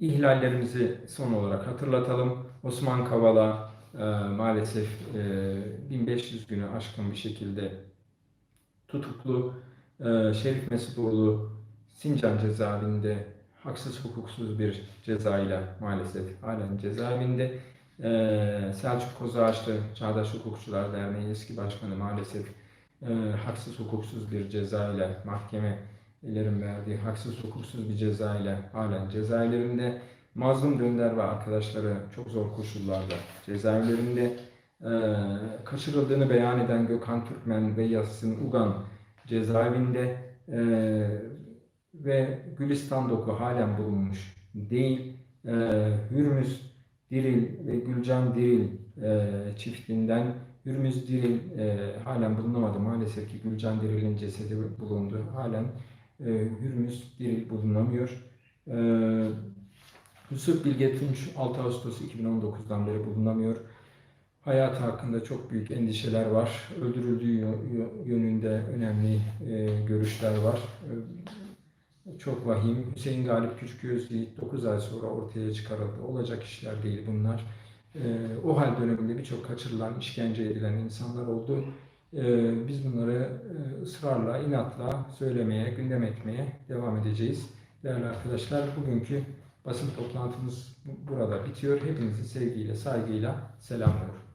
ihlallerimizi son olarak hatırlatalım. Osman Kavala e, maalesef e, 1500 günü aşkın bir şekilde tutuklu. E, Şerif Mesudoğlu Sincan cezaevinde haksız hukuksuz bir cezayla maalesef halen cezaevinde. E, Selçuk Kozağaçlı Çağdaş Hukukçular Derneği eski başkanı maalesef e, haksız hukuksuz bir cezayla mahkemelerin verdiği haksız hukuksuz bir cezayla halen cezaevlerinde. Mazlum Dündar ve arkadaşları çok zor koşullarda cezaevlerinde. E, kaçırıldığını beyan eden Gökhan Türkmen ve Yasin Ugan cezaevinde e, ve Gülistan Doku halen bulunmuş değil. E, Hürmüz Diril ve Gülcan Diril e, çiftinden Hürmüz Diril e, halen bulunamadı. Maalesef ki Gülcan Diril'in cesedi bulundu. Halen e, Hürmüz Diril bulunamıyor. E, Yusuf Bilge Tunç 6 Ağustos 2019'dan beri bulunamıyor. Hayatı hakkında çok büyük endişeler var. Öldürüldüğü yö- yönünde önemli e, görüşler var. E, çok vahim. Hüseyin Galip Küçükgöz Yiğit 9 ay sonra ortaya çıkarıldı. Olacak işler değil bunlar. E, o hal döneminde birçok kaçırılan, işkence edilen insanlar oldu. E, biz bunları e, ısrarla, inatla söylemeye, gündem etmeye devam edeceğiz. Değerli arkadaşlar, bugünkü basın toplantımız burada bitiyor. Hepinizi sevgiyle, saygıyla selamlıyorum.